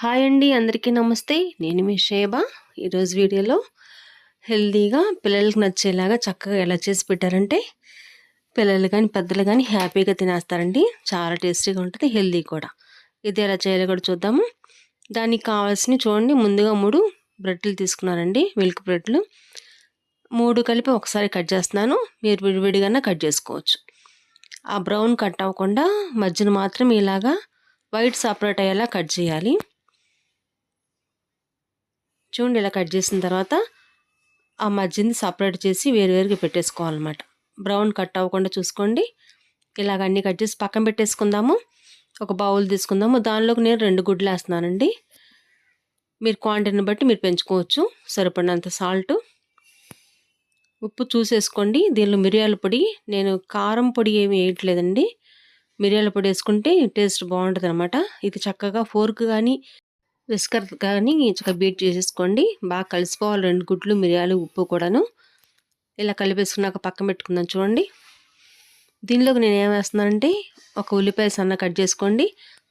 Hi అండి అందరికీ నమస్తే. నేను మీ షేబా. ఈరోజు వీడియోలో హెల్తీగా పిల్లలకి నచ్చేలాగా చక్కగా ఎలా చేసి పెట్టారంటే పిల్లలు కానీ పెద్దలు కానీ హ్యాపీగా తినేస్తారండి. చాలా టేస్టీగా ఉంటుంది హెల్దీ కూడా. ఇది ఎలా చేయాలో కూడా చూద్దాము. దానికి కావాల్సినవి చూడండి ముందుగా మూడు బ్రెడ్లు తీసుకున్నానండి మిల్క్ బ్రెడ్లు. మూడు కలిపి ఒకసారి కట్ చేస్తున్నాను. మీరు విడివిడిగానే కట్ చేసుకోవచ్చు. ఆ బ్రౌన్ కట్ అవ్వకుండా మధ్యన మాత్రం ఇలాగా వైట్ సపరేట్ అయ్యేలా కట్ చేయాలి. చూడండి ఇలా కట్ చేసిన తర్వాత ఆ మధ్యని సపరేట్ చేసి వేరువేరుగా పెట్టేసుకోవాలన్నమాట. బ్రౌన్ కట్ అవ్వకుండా చూసుకోండి. ఇలాగ అన్నీ కట్ చేసి పక్కన పెట్టేసుకుందాము. ఒక బౌల్ తీసుకుందాము. దానిలోకి నేను రెండు గుడ్లు వేస్తున్నానండి మీరు క్వాంటిటీని బట్టి మీరు పెంచుకోవచ్చు. సరిపడినంత సాల్ట్ ఉప్పు చూసేసుకోండి. దీనిలో మిరియాల పొడి. నేను కారం పొడి ఏమి వేయట్లేదండి. మిరియాల పొడి వేసుకుంటే టేస్ట్ బాగుంటుంది అనమాట ఇది చక్కగా ఫోర్క్ కానీ విస్కర్ కానీ చక్కగా బీట్ చేసేసుకోండి. బాగా కలిసిపోవాలి. రెండు గుడ్లు మిరియాలు ఉప్పు కూడాను. ఇలా కలిపేసుకున్నాక పక్కన పెట్టుకుందాం చూడండి. దీనిలోకి నేను ఏం వేస్తున్నానంటే ఒక ఉల్లిపాయ సన్న కట్ చేసుకోండి.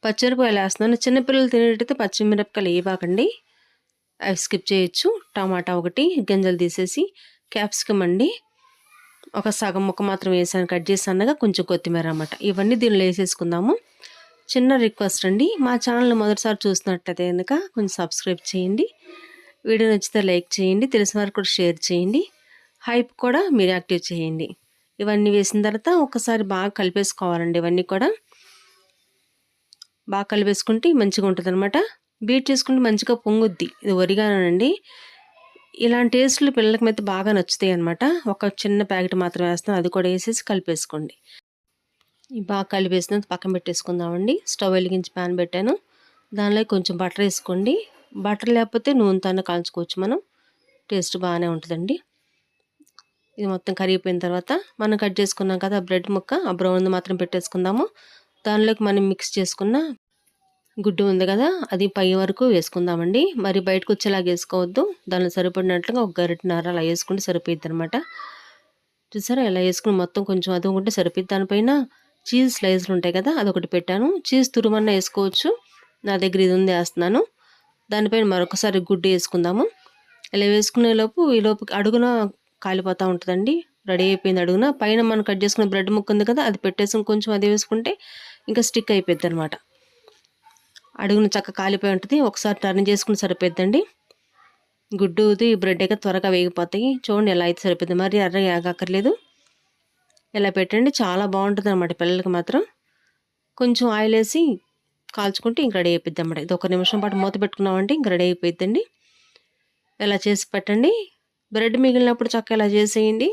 పచ్చిమిరపకాయలు వేస్తున్నాను. చిన్నపిల్లలు తినేటైతే పచ్చిమిరపకాయలు వేయబాకండి. అవి స్కిప్ చేయొచ్చు. టమాటా ఒకటి గింజలు తీసేసి క్యాప్సికమ్ అండి. ఒక సగం ముక్క మాత్రం వేసాను. కట్ చేసి అన్నగా కొంచెం కొత్తిమీర అన్నమాట. ఇవన్నీ దీనిలో వేసేసుకుందాము. చిన్న రిక్వెస్ట్ అండి. మా ఛానల్ మొదటిసారి చూసినట్టయితే కనుక కొంచెం సబ్స్క్రైబ్ చేయండి. వీడియో నచ్చితే లైక్ చేయండి. తెలిసిన వారికి కూడా షేర్ చేయండి. హైప్ కూడా మీరు యాక్టివ్ చేయండి. ఇవన్నీ వేసిన తర్వాత ఒకసారి బాగా కలిపేసుకోవాలండి. ఇవన్నీ కూడా బాగా కలిపేసుకుంటే మంచిగా ఉంటుంది అనమాట బీట్ చేసుకుంటే మంచిగా పొంగుద్ది. ఇది ఒరిగానండి ఇలాంటి టేస్ట్లు పిల్లలకి అయితే బాగా నచ్చుతాయి అనమాట ఒక చిన్న ప్యాకెట్ మాత్రం వేస్తాను అది కూడా వేసేసి కలిపేసుకోండి. బాగా కలిపేసిన పక్కన పెట్టేసుకుందామండి. స్టవ్ వెలిగించి ప్యాన్ పెట్టాను. దానిలో కొంచెం బటర్ వేసుకోండి. బటర్ లేకపోతే నూనెతోనే కాల్చుకోవచ్చు మనం. టేస్ట్ బాగానే ఉంటుందండి. ఇది మొత్తం కరిగిపోయిన తర్వాత మనం కట్ చేసుకున్నాం కదా బ్రెడ్ ముక్క ఆ బ్రౌన్ మాత్రం పెట్టేసుకుందాము. దానిలోకి మనం మిక్స్ చేసుకున్న గుడ్డు ఉంది కదా అది పై వరకు వేసుకుందామండి. మరి బయటకు వచ్చేలాగా వేసుకోవద్దు. దానిలో సరిపడినట్లుగా ఒక గరిటన్నర అలా వేసుకుంటే సరిపోయిద్ది అనమాట చూసారా ఇలా వేసుకుని మొత్తం కొంచెం అదుకుంటే సరిపోద్ది దానిపైన చీజ్ స్లైస్లు ఉంటాయి కదా అదొకటి పెట్టాను. చీజ్ తురుమన్న వేసుకోవచ్చు. నా దగ్గర ఇది ఉంది వేస్తున్నాను. దానిపైన మరొకసారి గుడ్డు వేసుకుందాము. ఇలా వేసుకునే లోపు ఈ లోపు అడుగున కాలిపోతూ ఉంటుందండి. రెడీ అయిపోయింది అడుగున. పైన మనం కట్ చేసుకున్న బ్రెడ్ ముక్క ఉంది కదా అది పెట్టేసి కొంచెం అది వేసుకుంటే ఇంకా స్టిక్ అయిపోద్ది అనమాట అడుగున చక్క కాలిపోయి ఉంటుంది. ఒకసారి టర్న్ చేసుకుని సరిపోద్దండి గుడ్డుది బ్రెడ్ అయితే త్వరగా వేగిపోతాయి. చూడండి ఎలా అయితే సరిపోద్ది మరి అర్ర ఆగక్కర్లేదు ఇలా పెట్టండి. చాలా బాగుంటుంది అనమాట పిల్లలకి మాత్రం. కొంచెం ఆయిల్ వేసి కాల్చుకుంటే ఇంక రెడీ అయిపోద్ది అన్నమాట ఇది ఒక నిమిషం పాటు మూత పెట్టుకున్నామంటే ఇంక రెడీ అయిపోద్దండి ఇలా చేసి పెట్టండి. బ్రెడ్ మిగిలినప్పుడు చక్క ఇలా చేసేయండి.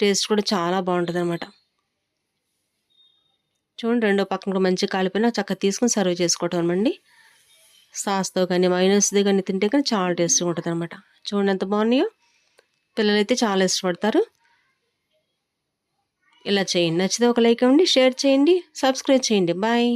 టేస్ట్ కూడా చాలా బాగుంటుంది అనమాట చూడండి రెండో పక్కన కూడా మంచిగా కాలిపోయినా చక్క తీసుకుని సర్వ్ చేసుకోవటం అండి సాస్తో కానీ మైనస్ది కానీ తింటే కానీ చాలా టేస్ట్గా ఉంటుంది అనమాట చూడండి ఎంత బాగున్నాయో. పిల్లలైతే చాలా ఇష్టపడతారు. ఇలా చేయండి. నచ్చితే ఒక లైక్ ఇవ్వండి షేర్ చేయండి సబ్స్క్రైబ్ చేయండి. బాయ్.